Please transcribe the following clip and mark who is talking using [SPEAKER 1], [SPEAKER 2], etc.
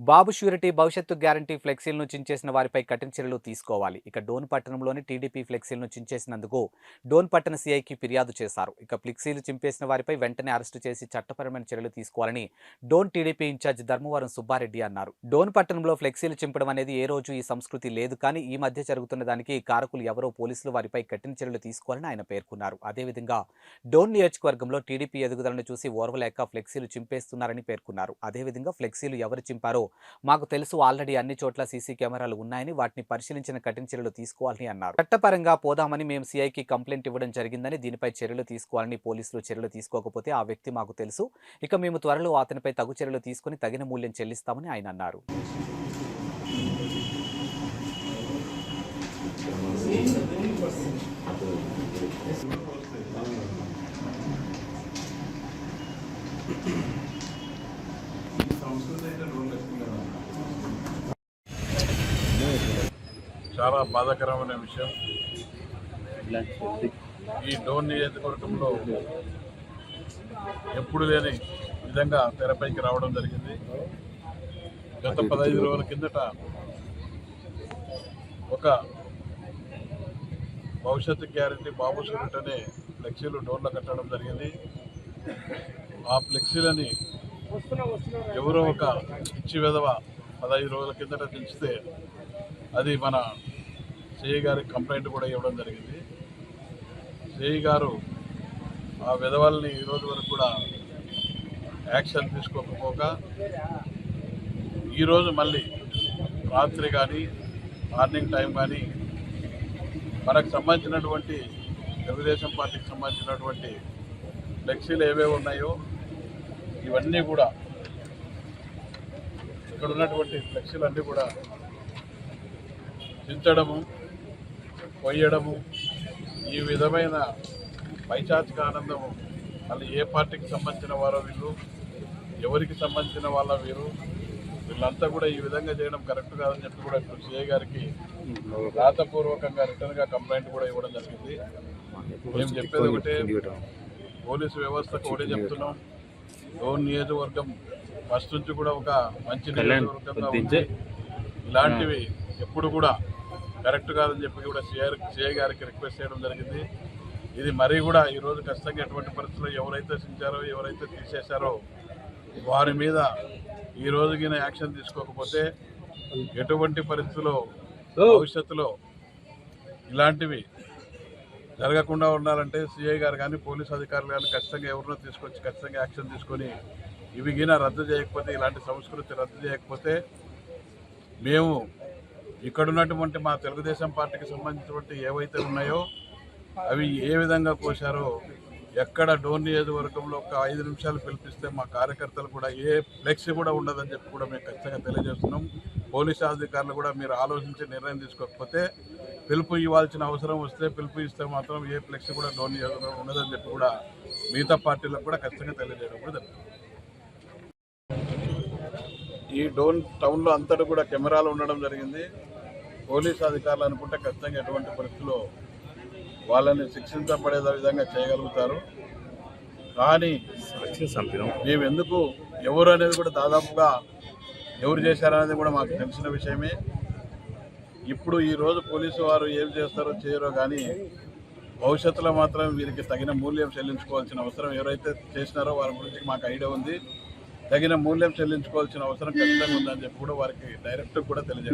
[SPEAKER 1] బాబు surety భవిష్యత్తు guarantee ఫ్లెక్సీలను చించేసిన వారిపై కఠిన చర్యలు తీసుకోవాలి. ఇక డోన్ పట్టణంలోని టీడీపీ ఫ్లెక్సీలను చించేసినందుకు డోన్ పట్టణ సీఐకి ఫిర్యాదు చేశారు. ఇక ఫ్లెక్సీలు చింపేసిన వారిపై వెంటనే అరెస్టు చేసి చట్టపరమైన చర్యలు తీసుకోవాలని Dhone TDP in charge Dharmavaram Subbareddy అన్నారు. డోన్ పట్టణంలో ఫ్లెక్సీలు చింపడం అనేది ఏ రోజు ఈ సంస్కృతి లేదు. కానీ ఈ మధ్య జరుగుతున్న దానికి కారకులు ఎవరో పోలీసులు వారిపై కఠిన చర్యలు తీసుకోవాలని ఆయన పేర్కొన్నారు. అదేవిధంగా డోన్ నియోజకవర్గంలో టీడీపీ ఎదుగుదలను చూసి ఓర్వలేక ఫ్లెక్సీలు చింపేస్తున్నారని పేర్కొన్నారు. అదేవిధంగా ఫ్లెక్సీలు ఎవరు చింపారో మాకు తెలుసు ఆల్రెడీ అన్ని చోట్ల సీసీ కెమెరాలు ఉన్నాయని వాటిని పరిశీలించిన కఠిన చర్యలు తీసుకోవాలని అన్నారు. చట్టపరంగా పోదామని మేము సీఐకి కంప్లైంట్ ఇవ్వడం జరిగిందని దీనిపై చర్యలు తీసుకోవాలని పోలీసులు చర్యలు తీసుకోకపోతే ఆ వ్యక్తి మాకు తెలుసు. ఇక మేము త్వరలో అతనిపై తగు చర్యలు తీసుకుని తగిన మూల్యం చెల్లిస్తామని ఆయన అన్నారు.
[SPEAKER 2] చాలా బాధాకరమైన విషయం. ఈ డోన్ నియోజకవర్గంలో ఎప్పుడు లేని విధంగా తెరపైకి రావడం జరిగింది. గత పదహైదు రోజుల కిందట ఒక భవిష్యత్తు గ్యారంటీ బాబు సూరిట్ అనే ఫ్లెక్సీలు డోర్లు కట్టడం జరిగింది. ఆ ఫ్లెక్సీలని ఎవరో ఒక పిచ్చి విధవ పదహైదు రోజుల కిందట దించితే అది మన సిఐ గారికి కంప్లైంట్ కూడా ఇవ్వడం జరిగింది. సిఐ గారు ఆ విధవల్ని ఈ రోజు వరకు కూడా యాక్షన్ తీసుకోకపోక ఈరోజు మళ్ళీ రాత్రి కానీ మార్నింగ్ టైం కానీ మనకు సంబంధించినటువంటి తెలుగుదేశం పార్టీకి సంబంధించినటువంటి ఫ్లెక్సీలు ఏవేవి ఉన్నాయో ఇవన్నీ కూడా ఇక్కడ ఉన్నటువంటి ఫ్లెక్సీలు అన్నీ కూడా చించడము కొయ్యడము ఈ విధమైన పైచాచిక ఆనందము మళ్ళీ ఏ పార్టీకి సంబంధించిన వారో వీళ్ళు ఎవరికి సంబంధించిన వాళ్ళ వీరు వీళ్ళంతా కూడా ఈ విధంగా చేయడం కరెక్ట్ కాదని చెప్పి కూడా ఇప్పుడు సిఐ గారికి రాతపూర్వకంగా రిటర్న్గా కంప్లైంట్ కూడా ఇవ్వడం జరిగింది. మేము చెప్పేది ఒకటే పోలీసు వ్యవస్థకు ఒకటే చెప్తున్నాం. డోన్ నియోజకవర్గం ఫస్ట్ నుంచి కూడా ఒక మంచి నియోజకవర్గంగా ఉంది. ఇలాంటివి ఎప్పుడు కూడా కరెక్ట్ కాదని చెప్పి కూడా సిఐ సిఐ గారికి రిక్వెస్ట్ చేయడం జరిగింది. ఇది మరీ కూడా ఈరోజు ఖచ్చితంగా ఎటువంటి పరిస్థితుల్లో ఎవరైతే సించారో ఎవరైతే తీసేశారో వారి మీద ఈ రోజుకిన యాక్షన్ తీసుకోకపోతే ఎటువంటి పరిస్థితుల్లో భవిష్యత్తులో ఇలాంటివి జరగకుండా ఉండాలంటే సిఐ గారు కానీ పోలీస్ అధికారులు కానీ ఖచ్చితంగా ఎవరినో తీసుకొచ్చి ఖచ్చితంగా యాక్షన్ తీసుకొని ఇవి గిన రద్దు చేయకపోతే ఇలాంటి సంస్కృతి రద్దు చేయకపోతే మేము ఇక్కడ ఉన్నటువంటి మా తెలుగుదేశం పార్టీకి సంబంధించినటువంటి ఏవైతే ఉన్నాయో అవి ఏ విధంగా కోశారో ఎక్కడ డోర్ నియోజకవర్గంలో ఒక ఐదు నిమిషాలు పిలిపిస్తే మా కార్యకర్తలు కూడా ఏ ఫ్లెక్సీ కూడా ఉండదని చెప్పి కూడా మేము ఖచ్చితంగా తెలియజేస్తున్నాం. పోలీసు అధికారులు కూడా మీరు ఆలోచించి నిర్ణయం తీసుకోకపోతే పిలుపు ఇవ్వాల్సిన అవసరం వస్తే పిలుపు ఇస్తే మాత్రం ఏ ఫ్లెక్సీ కూడా డోర్ నియోజకవర్గం ఉండదని చెప్పి కూడా మిగతా పార్టీలకు కూడా ఖచ్చితంగా తెలియజేయడం కూడా ఈ డోన్ టౌన్లో అంతటా కూడా కెమెరాలు ఉండడం జరిగింది. పోలీస్ అధికారులు అనుకుంటే ఖచ్చితంగా ఎటువంటి పరిస్థితుల్లో వాళ్ళని శిక్షించబడే విధంగా చేయగలుగుతారు. కానీ మేము ఎందుకు ఎవరు అనేది కూడా దాదాపుగా ఎవరు చేశారనేది కూడా మాకు తెలిసిన విషయమే. ఇప్పుడు ఈ రోజు పోలీసు వారు ఏం చేస్తారో చేయరో కానీ భవిష్యత్తులో మాత్రం వీరికి తగిన మూల్యం చెల్లించుకోవాల్సిన అవసరం ఎవరైతే చేసినారో వారి గురించి మాకు ఐడియా ఉంది. తగిన మూల్యం చెల్లించుకోవాల్సిన అవసరం ఖచ్చితంగా ఉందని చెప్పి కూడా వారికి డైరెక్ట్ కూడా తెలియజేయాలి